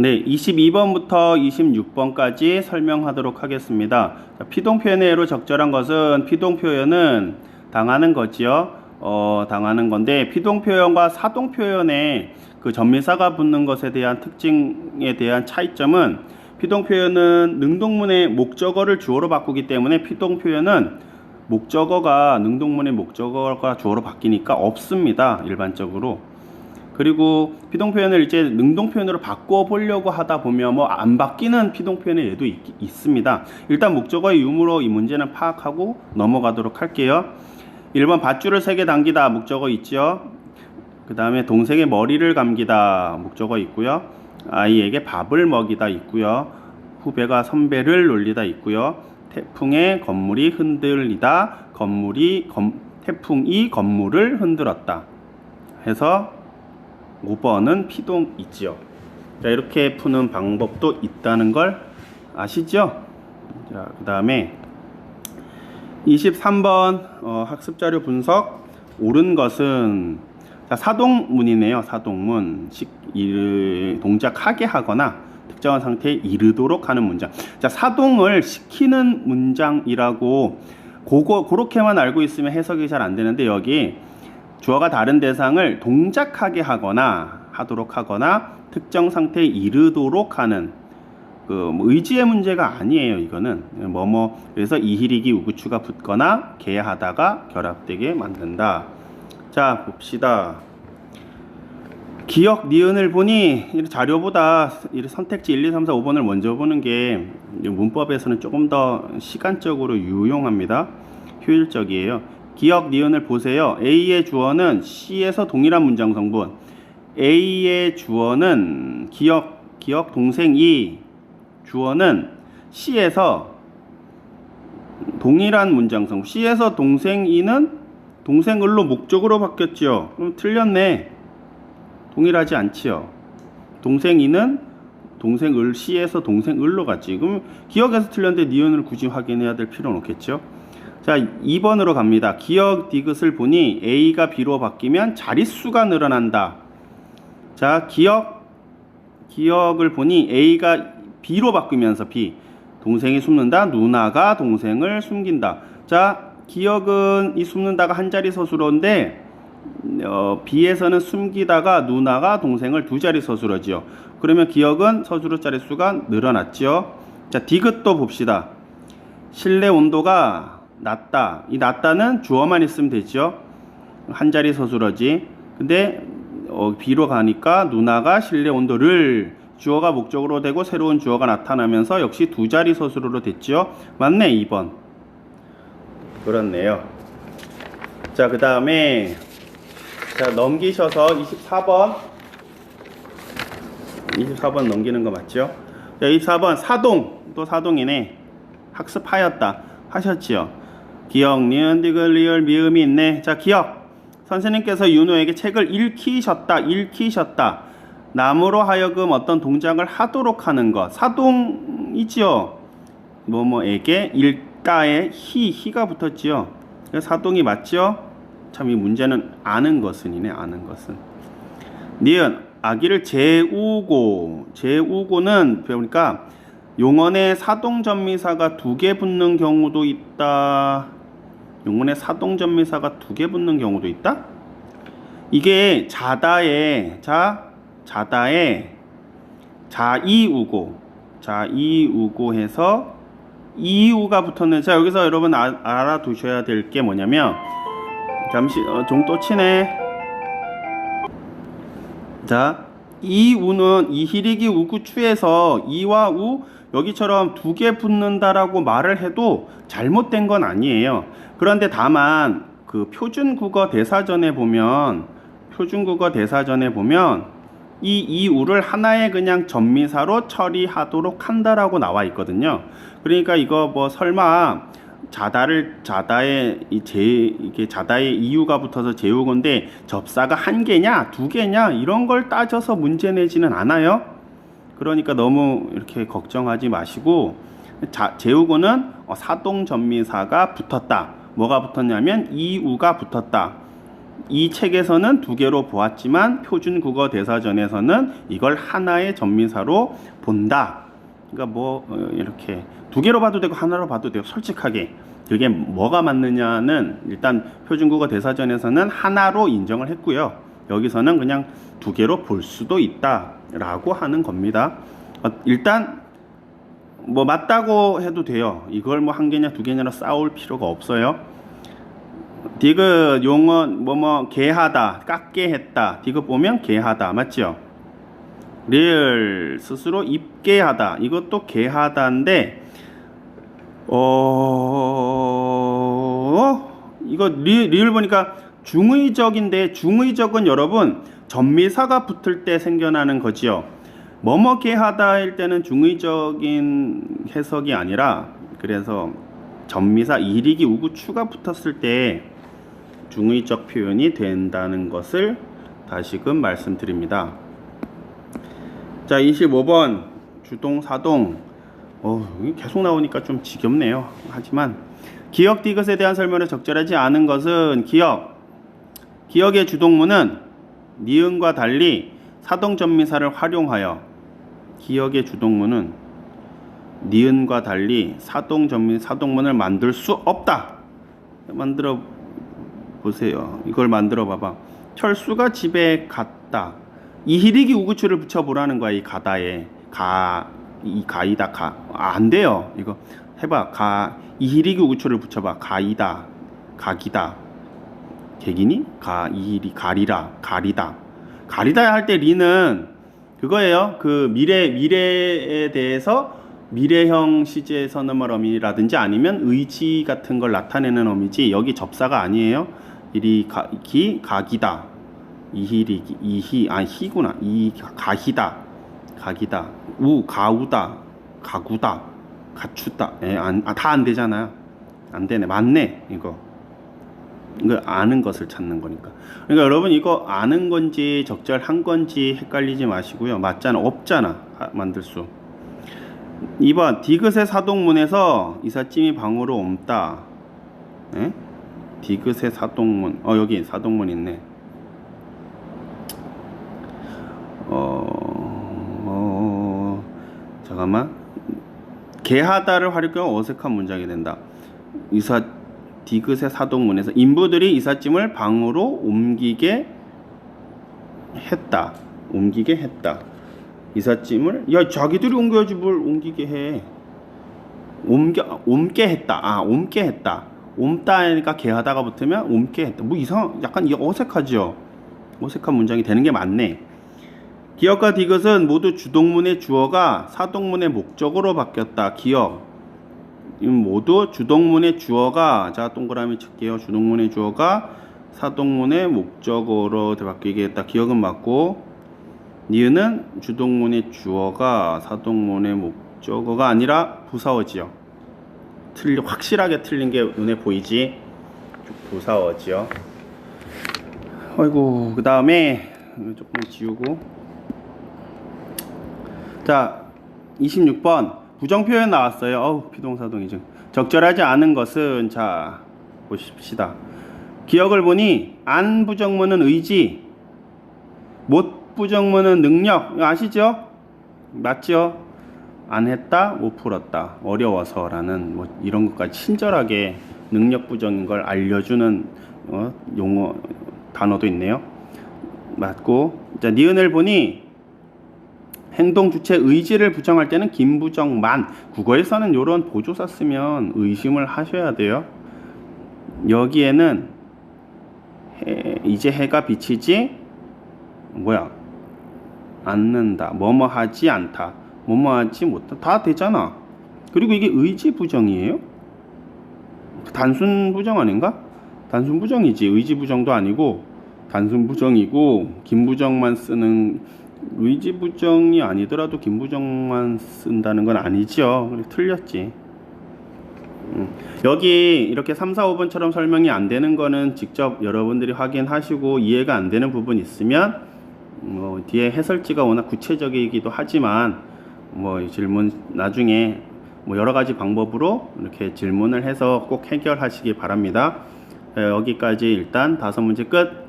네, 22번부터 26번까지 설명하도록 하겠습니다. 자, 피동 표현의 예로 적절한 것은 피동 표현은 당하는 거지요. 어, 당하는 건데 피동 표현과 사동 표현의 그 전미사가 붙는 것에 대한 특징에 대한 차이점은 피동 표현은 능동문의 목적어를 주어로 바꾸기 때문에 피동 표현은 목적어가 능동문의 목적어가 주어로 바뀌니까 없습니다. 일반적으로. 그리고 피동 표현을 이제 능동 표현으로 바꿔 보려고 하다 보면 뭐 안 바뀌는 피동 표현의 예도 있, 있습니다. 일단 목적어의 유무로 이 문제는 파악하고 넘어가도록 할게요. 1번 밧줄을 세게 당기다 목적어 있죠. 그 다음에 동생의 머리를 감기다 목적어 있고요. 아이에게 밥을 먹이다 있고요. 후배가 선배를 놀리다 있고요. 태풍에 건물이 흔들리다 건물이 검, 태풍이 건물을 흔들었다. 해서 5번은 피동 있지요. 자, 이렇게 푸는 방법도 있다는 걸 아시죠? 자, 그 다음에 23번 어, 학습자료 분석 옳은 것은 자, 사동문이네요. 사동문 식, 일, 동작하게 하거나 특정한 상태에 이르도록 하는 문장. 자, 사동을 시키는 문장이라고 그거 그렇게만 알고 있으면 해석이 잘 안 되는데 여기 주어가 다른 대상을 동작하게 하거나 하도록 하거나 특정 상태에 이르도록 하는 그뭐 의지의 문제가 아니에요. 이거는 뭐뭐 그래서 이히리기 우구추가 붙거나 개하다가 결합되게 만든다. 자 봅시다. 기억 니은을 보니 이 자료보다 이 선택지 1, 2, 3, 4, 5번을 먼저 보는 게 문법에서는 조금 더 시간적으로 유용합니다. 효율적이에요. 기억 니은을 보세요. A의 주어는 C에서 동일한 문장 성분. A의 주어는 기억 기억 동생 이 주어는 C에서 동일한 문장 성분. C에서 동생 이는 동생 을로 목적으로 바뀌었죠. 그럼 틀렸네. 동일하지 않지요. 동생 이는 동생 을 C에서 동생 을로 갔지. 그럼 기억에서 틀렸는데 니은을 굳이 확인해야 될 필요는 없겠죠. 자, 2번으로 갑니다. 기억 디귿을 보니 A가 B로 바뀌면 자릿수가 늘어난다. 자, 기억 기억을 보니 A가 B로 바뀌면서 B 동생이 숨는다. 누나가 동생을 숨긴다. 자, 기억은 이 숨는다가 한 자리 서술어인데 어, B에서는 숨기다가 누나가 동생을 두 자리 서술어지요. 그러면 기억은 서술어 자리 수가 늘어났죠. 자, 디귿도 봅시다. 실내 온도가 낮다. 이 낮다는 주어만 있으면 되죠. 한 자리 서술어지. 근데 어, B로 가니까 누나가 실내 온도를 주어가 목적으로 되고 새로운 주어가 나타나면서 역시 두 자리 서술어로 됐죠. 맞네, 2번. 그렇네요. 자, 그 다음에 자, 넘기셔서 24번 24번 넘기는 거 맞죠? 자, 24번 사동 또 사동이네. 학습하였다. 하셨지요? 기억, 니은, 디귿, 리을, 미음이 있네. 자, 기억. 선생님께서 윤호에게 책을 읽히셨다. 읽히셨다. 남으로 하여금 어떤 동작을 하도록 하는 것. 사동이지요. 뭐뭐에게 읽다에 히, 히가 붙었지요. 사동이 맞죠? 참 이 문제는 아는 것은이네. 아는 것은. 니은 아기를 재우고 재우고는 배우니까 용언에 사동전미사가 두 개 붙는 경우도 있다. 용언에 사동전미사가 두 개 붙는 경우도 있다. 이게 자다에 자 자다에 자이우고 자이우고 해서 이우가 붙었는 자 여기서 여러분 아, 알아두셔야 될 게 뭐냐면 잠시 어, 종또 치네. 자, 이 우는 이히리기 우구추에서 이와 우 여기처럼 두 개 붙는다라고 말을 해도 잘못된 건 아니에요. 그런데 다만 그 표준국어 대사전에 보면 표준국어 대사전에 보면 이 이우를 하나의 그냥 전미사로 처리하도록 한다라고 나와 있거든요. 그러니까 이거 뭐 설마 자다를 자다에 이제 이게 자다에 이유가 붙어서 재우건데 접사가 한 개냐 두 개냐 이런 걸 따져서 문제 내지는 않아요. 그러니까 너무 이렇게 걱정하지 마시고 자, 재우고는 어, 사동 전미사가 붙었다. 뭐가 붙었냐면 이우가 붙었다. 이 책에서는 두 개로 보았지만 표준 국어 대사전에서는 이걸 하나의 전미사로 본다. 그러니까 뭐 어, 이렇게 두 개로 봐도 되고 하나로 봐도 돼요. 솔직하게 그게 뭐가 맞느냐는 일단 표준 국어 대사전에서는 하나로 인정을 했고요. 여기서는 그냥 두 개로 볼 수도 있다라고 하는 겁니다. 어, 일단 뭐 맞다고 해도 돼요. 이걸 뭐 한 개냐 두 개냐로 싸울 필요가 없어요. 디귿 용어 뭐뭐 개하다 깎게 했다 디귿 보면 개하다 맞죠? 리을 스스로 입게 하다 이것도 개하다인데 어 이거 리, 리을 보니까 중의적인데 중의적은 여러분 전미사가 붙을 때 생겨나는 거지요. 뭐뭐 개하다 할 때는 중의적인 해석이 아니라 그래서 전미사 일익이 우구추가 붙었을 때 중의적 표현이 된다는 것을 다시금 말씀드립니다. 자, 25번 주동 사동. 어, 계속 나오니까 좀 지겹네요. 하지만 기억 디귿에 대한 설명을 적절하지 않은 것은 기억. 기억의 주동문은 니은과 달리 사동 전미사를 활용하여 기억의 주동문은 니은과 달리 사동 전미 사동문을 만들 수 없다. 만들어 보세요. 이걸 만들어 봐봐. 철수가 집에 갔다. 이희릭이 우구추를 붙여보라는 거야. 이 가다에 가 이 가이다 가. 아, 안 돼요. 이거 해봐. 가 이희릭이 우구추를 붙여봐. 가이다 가기다. 개기니? 가 이희리 가리라 가리다. 가리다 할 때 리는 그거예요. 그 미래 미래에 대해서 미래형 시제 선음을 어미라든지 아니면 의지 같은 걸 나타내는 어미지 여기 접사가 아니에요. 이리 가, 기 가기다. 이희리 이희 아 희구나. 이 가히다. 가기다. 우 가우다. 가구다. 갖추다. 예, 안, 아, 다안 되잖아요. 안 되네. 맞네. 이거. 아는 것을 찾는 거니까. 그러니까 여러분 이거 아는 건지 적절한 건지 헷갈리지 마시고요. 맞잖아. 없잖아. 아, 만들 수. 2번 디귿의 사동문에서 이삿짐이 방으로 옮다. 에? 디귿의 사동문. 어 여기 사동문 있네. 어, 어 잠깐만. 개하다를 활용하면 어색한 문장이 된다. 이사 디귿의 사동문에서 인부들이 이삿짐을 방으로 옮기게 했다. 옮기게 했다. 이삿짐을 야 자기들이 옮겨야지 뭘 옮기게 해. 옮겨 옮게 했다. 아 옮게 했다. 옮다 하니까 개하다가 붙으면 옮게 했다. 뭐 이상 약간 이 어색하죠. 어색한 문장이 되는 게 맞네. 기억과 디귿은 모두 주동문의 주어가 사동문의 목적으로 바뀌었다. 기억. 이 모두 주동문의 주어가 자 동그라미 칠게요. 주동문의 주어가 사동문의 목적어로 바뀌게 했다. 기억은 맞고 니은은 주동문의 주어가 사동문의 목적어가 아니라 부사어지요. 틀리 확실하게 틀린 게 눈에 보이지. 부사어지요. 아이고 그 다음에 조금 지우고 자 26번 부정 표현 나왔어요. 어우 피동사동 이죠. 적절하지 않은 것은 자 보십시다. 기억을 보니 안 부정문은 의지, 못 부정문은 능력 아시죠? 맞죠? 안 했다, 못 풀었다, 어려워서라는 뭐 이런 것까지 친절하게 능력 부정인 걸 알려주는 어, 용어 단어도 있네요. 맞고 자 니은을 보니 행동 주체 의지를 부정할 때는 김부정만 국어에서는 이런 보조사 쓰면 의심을 하셔야 돼요. 여기에는 해, 이제 해가 비치지 뭐야 않는다 뭐뭐 하지 않다 뭐뭐 하지 못다 다 되잖아. 그리고 이게 의지 부정이에요? 단순 부정 아닌가? 단순 부정이지 의지 부정도 아니고 단순 부정이고 김부정만 쓰는 의지 부정이 아니더라도 김부정만 쓴다는 건 아니죠. 틀렸지. 음, 여기 이렇게 3, 4, 5번처럼 설명이 안 되는 거는 직접 여러분들이 확인하시고 이해가 안 되는 부분 있으면 뭐 뒤에 해설지가 워낙 구체적이기도 하지만 뭐 질문 나중에 뭐 여러 가지 방법으로 이렇게 질문을 해서 꼭 해결하시기 바랍니다. 네, 여기까지 일단 다섯 문제 끝.